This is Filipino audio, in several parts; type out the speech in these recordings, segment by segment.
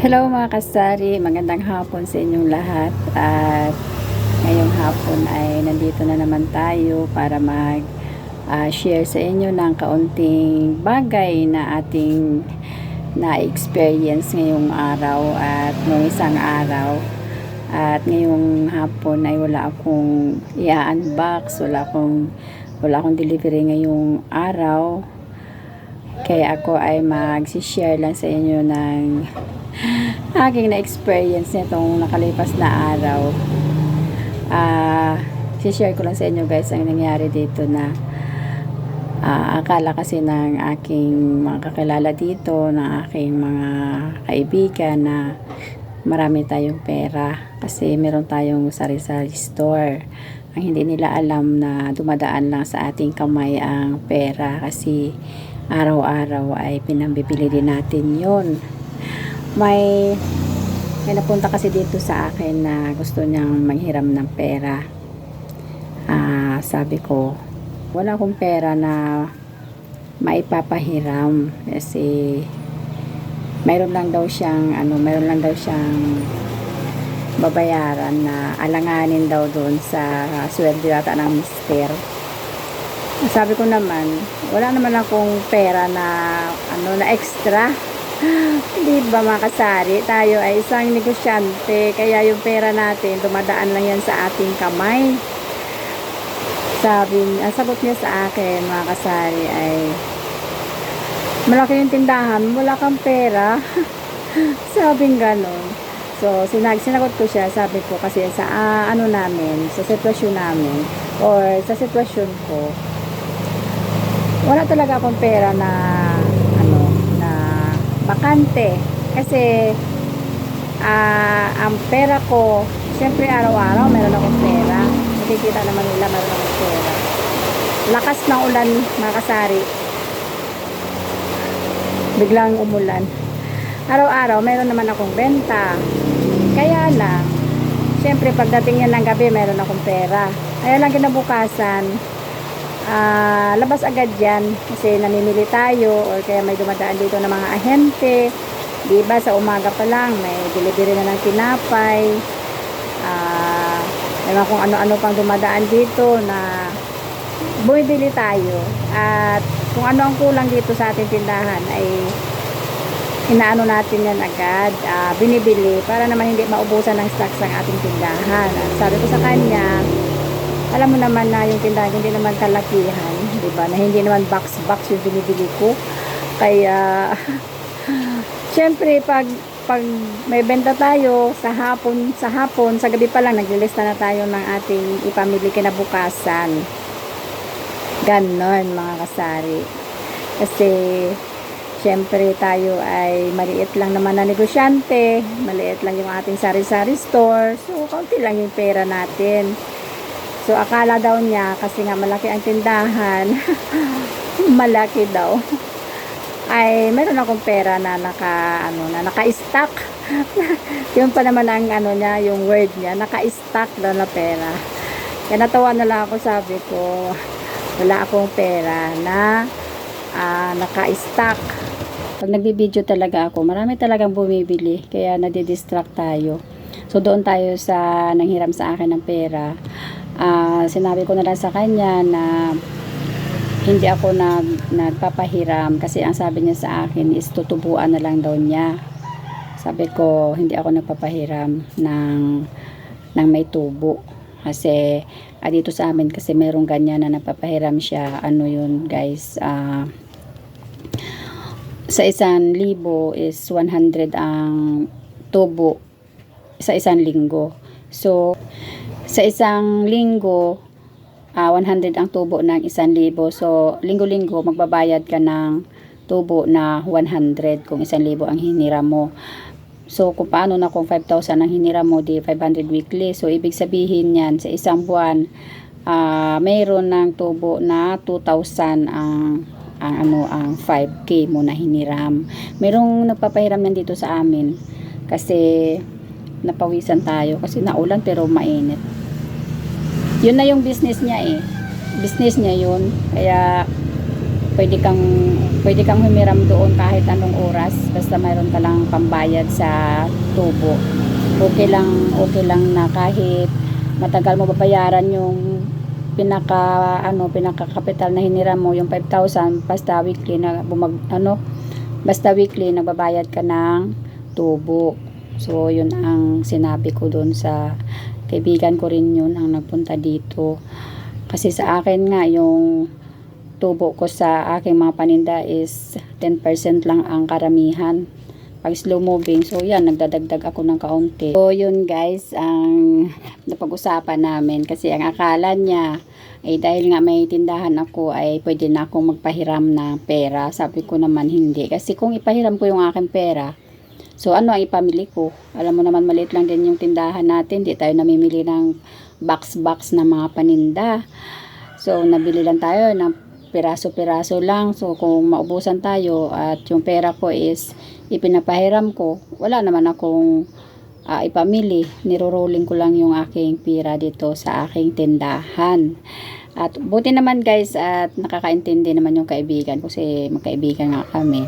Hello mga kasari, magandang hapon sa inyong lahat. At ngayong hapon ay nandito na naman tayo para mag ah, share sa inyo ng kaunting bagay na ating na-experience ngayong araw at noong isang araw. At ngayong hapon ay wala akong i-unbox, wala akong wala akong delivery ngayong araw. Kaya ako ay mag-share lang sa inyo ng aking na-experience nitong nakalipas na araw. Ah, share ko lang sa inyo guys ang nangyari dito na ah, akala kasi ng aking mga kakilala dito, ng aking mga kaibigan na marami tayong pera kasi meron tayong sari-sari store. Ang hindi nila alam na dumadaan lang sa ating kamay ang pera kasi araw-araw ay pinambibili din natin yon may may napunta kasi dito sa akin na gusto niyang manghiram ng pera. Ah sabi ko wala akong pera na maipapahiram. Kasi mayroon lang daw siyang ano mayroon lang daw siyang babayaran na alanganin daw doon sa sweldo yata ng mister. Sabi ko naman, wala naman akong pera na ano na extra. Di ba mga kasari, tayo ay isang negosyante, kaya yung pera natin dumadaan lang yan sa ating kamay. Sabi, ang sagot niya sa akin mga kasari ay malaki yung tindahan, wala kang pera. Sabing ganon. So, sinag, sinagot ko siya, sabi ko kasi sa ah, ano namin, sa sitwasyon namin, or sa sitwasyon ko, wala talaga akong pera na bakante. Kasi ah ang pera ko syempre araw-araw meron akong pera. Nakikita naman nila meron akong pera. Lakas ng ulan mga kasari. Biglang umulan. Araw-araw meron naman akong benta. Kaya lang syempre pagdating yan ng gabi meron akong pera. Kaya lang kinabukasan ah, labas agad yan kasi namimili tayo or kaya may dumadaan dito ng mga ahente. Di ba sa umaga pa lang may delivery na ng tinapay. Ah, ewan kung ano-ano pang dumadaan dito na bumibili tayo. At kung ano ang kulang dito sa ating tindahan ay inaano natin yan agad. Ah, binibili para naman hindi maubusan ng stocks ng ating tindahan. At sabi ko sa kanya alam mo naman na yung tindahan hindi naman kalakihan, 'di ba? Na hindi naman box box yung binibili ko. Kaya syempre pag pag may benta tayo sa hapon, sa hapon, sa gabi pa lang naglilista na tayo ng ating ipamili kinabukasan. Ganon mga kasari. Kasi syempre tayo ay maliit lang naman na negosyante, maliit lang yung ating sari-sari store. So, kaunti lang yung pera natin. So, akala daw niya, kasi nga malaki ang tindahan, malaki daw, ay meron akong pera na naka, ano, na naka-stock. Yun pa naman ang, ano niya, yung word niya, naka-stock daw na pera. Kaya natawa na lang ako, sabi ko, wala akong pera na ah, naka-stock. Pag nagbibideo talaga ako, marami talagang bumibili, kaya nadidistract tayo. So, doon tayo sa nanghiram sa akin ng pera ah, sinabi ko na lang sa kanya na hindi ako nag, nagpapahiram kasi ang sabi niya sa akin is tutubuan na lang daw niya. Sabi ko, hindi ako nagpapahiram ng, ng may tubo. Kasi ah, dito sa amin kasi merong ganyan na nagpapahiram siya. Ano yun guys, ah, sa isang libo is 100 ang tubo sa isang linggo. So, sa isang linggo, ah 100 ang tubo ng isang libo. So, linggo-linggo, magbabayad ka ng tubo na 100 kung isang libo ang hinira mo. So, kung paano na kung 5,000 ang hinira mo, di 500 weekly. So, ibig sabihin yan, sa isang buwan, ah mayroon ng tubo na 2,000 ang ang ano ang 5k mo na hiniram. Merong nagpapahiram yan dito sa amin kasi napawisan tayo kasi naulan pero mainit. Yun na yung business niya eh. Business niya yun. Kaya pwede kang pwede kang humiram doon kahit anong oras basta mayroon ka lang pambayad sa tubo. Okay lang okay lang na kahit matagal mo babayaran yung pinaka ano pinaka kapital na hiniram mo yung 5,000 basta weekly na bumag ano basta weekly nagbabayad ka ng tubo. So yun ang sinabi ko doon sa kaibigan ko rin yun ang nagpunta dito. Kasi sa akin nga yung tubo ko sa aking mga paninda is 10% lang ang karamihan. Pag slow moving, so yan, nagdadagdag ako ng kaunti. So yun guys, ang napag-usapan namin kasi ang akala niya ay dahil nga may tindahan ako ay pwede na akong magpahiram ng pera. Sabi ko naman hindi. Kasi kung ipahiram ko yung aking pera, so ano ang ipamili ko? Alam mo naman maliit lang din yung tindahan natin. Di tayo namimili ng box-box na mga paninda. So nabili lang tayo ng piraso-piraso lang. So, kung maubusan tayo at yung pera ko is ipinapahiram ko, wala naman akong ah, ipamili. Niro-rolling ko lang yung aking pira dito sa aking tindahan. At buti naman guys at nakakaintindi naman yung kaibigan kasi magkaibigan nga kami.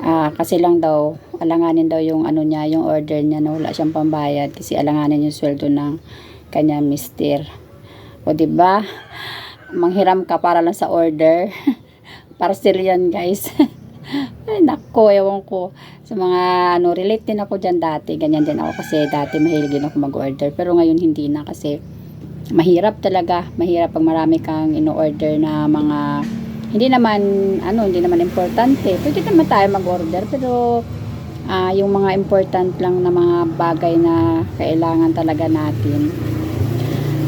Ah, kasi lang daw, alanganin daw yung ano niya, yung order niya na wala siyang pambayad kasi alanganin yung sweldo ng kanya mister. O 'di ba? Manghiram ka para lang sa order. Parcel yan, guys. Ay, nako, ewan ko. Sa mga, ano, relate din ako dyan dati. Ganyan din ako kasi dati mahilig din ako mag-order. Pero ngayon hindi na kasi mahirap talaga. Mahirap pag marami kang ino-order na mga, hindi naman, ano, hindi naman importante. Pwede naman tayo mag-order. Pero, ah, yung mga important lang na mga bagay na kailangan talaga natin.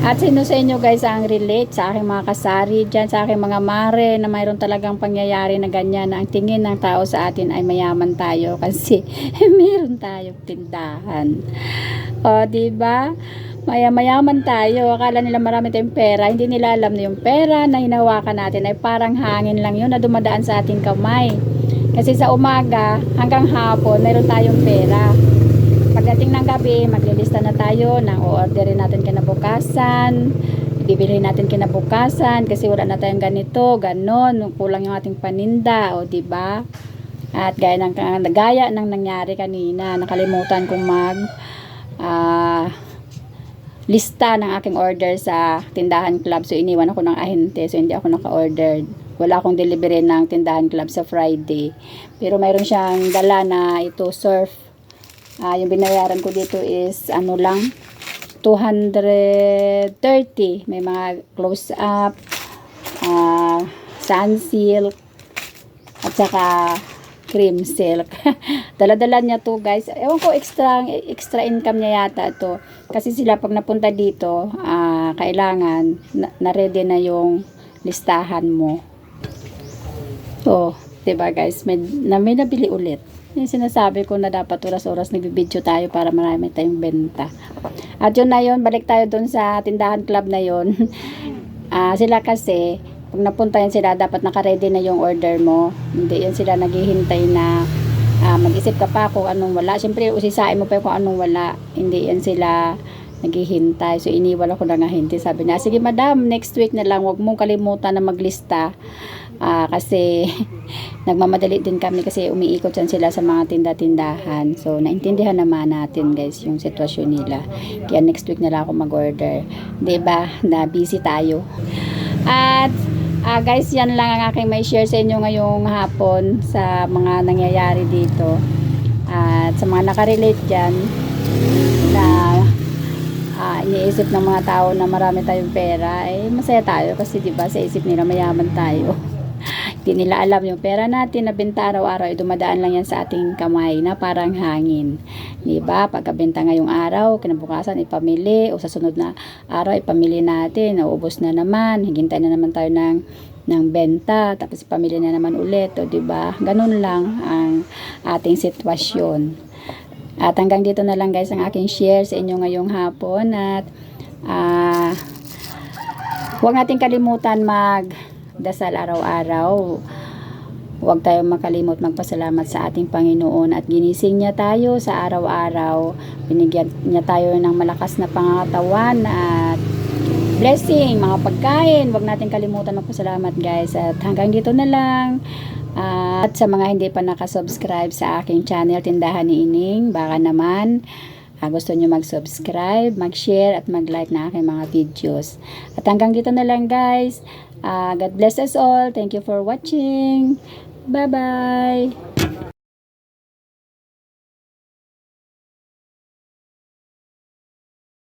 At sino sa inyo guys ang relate sa aking mga kasari dyan, sa aking mga mare na mayroon talagang pangyayari na ganyan na ang tingin ng tao sa atin ay mayaman tayo kasi meron tayong tindahan. O, di ba? Maya mayaman tayo. Akala nila marami tayong pera. Hindi nila alam na yung pera na hinawakan natin ay parang hangin lang yun na dumadaan sa ating kamay. Kasi sa umaga hanggang hapon, meron tayong pera. Pagdating ng gabi, maglilista na tayo ng o-orderin natin kinabukasan. Bibili natin kinabukasan kasi wala na tayong ganito, ganon, kulang yung ating paninda, o di ba? At gaya ng gaya ng nangyari kanina, nakalimutan kong mag ah, lista ng aking order sa tindahan club. So iniwan ako ng ahente, so hindi ako naka-order. Wala akong delivery ng tindahan club sa Friday. Pero mayroon siyang dala na ito surf Ah, yung binayaran ko dito is ano lang 230. May mga close up, ah, sun silk, at saka cream silk. Dala-dala niya to guys. Ewan ko extra extra income niya yata to. Kasi sila pag napunta dito, ah, kailangan na, na ready na yung listahan mo. So, 'di ba guys, may, na, may nabili ulit. Yung sinasabi ko na dapat oras-oras nagbibideo tayo para marami tayong benta. At yun na yun, balik tayo dun sa tindahan club na yun. Ah, sila kasi, pag napunta yan sila, dapat nakaready na yung order mo. Hindi yan sila naghihintay na ah, mag-isip ka pa kung anong wala. Siyempre, usisain mo pa kung anong wala. Hindi yan sila naghihintay. So, iniwala ko na nga hindi. Sabi niya, sige madam, next week na lang, wag mong kalimutan na maglista. Ah, kasi nagmamadali din kami kasi umiikot yan sila sa mga tinda-tindahan. So, naintindihan naman natin guys yung sitwasyon nila. Kaya next week na lang ako mag-order. ba Na busy tayo. At ah, guys, yan lang ang aking may share sa inyo ngayong hapon sa mga nangyayari dito. At sa mga nakarelate dyan na ah, iniisip ng mga tao na marami tayong pera, eh masaya tayo kasi 'di ba sa isip nila mayaman tayo. Hindi nila alam yung pera natin na benta araw-araw ay dumadaan lang yan sa ating kamay na parang hangin. Di ba? Pagkabenta ngayong araw, kinabukasan ipamili o sa sunod na araw ipamili natin, naubos na naman, higintay na naman tayo ng ng benta, tapos ipamili na naman ulit, di ba? Ganun lang ang ating sitwasyon. At hanggang dito na lang guys ang aking share sa inyo ngayong hapon at ah huwag natin kalimutan mag dasal araw-araw. Huwag tayong makalimot magpasalamat sa ating Panginoon at ginising niya tayo sa araw-araw. Binigyan niya tayo ng malakas na pangatawan at blessing, mga pagkain. Huwag natin kalimutan magpasalamat guys. At hanggang dito na lang. Ah, at sa mga hindi pa nakasubscribe sa aking channel, Tindahan ni Ining, baka naman ah, gusto nyo mag-subscribe, mag-share, at mag-like na aking mga videos. At hanggang dito na lang guys. Ah, God bless us all. Thank you for watching. Bye-bye.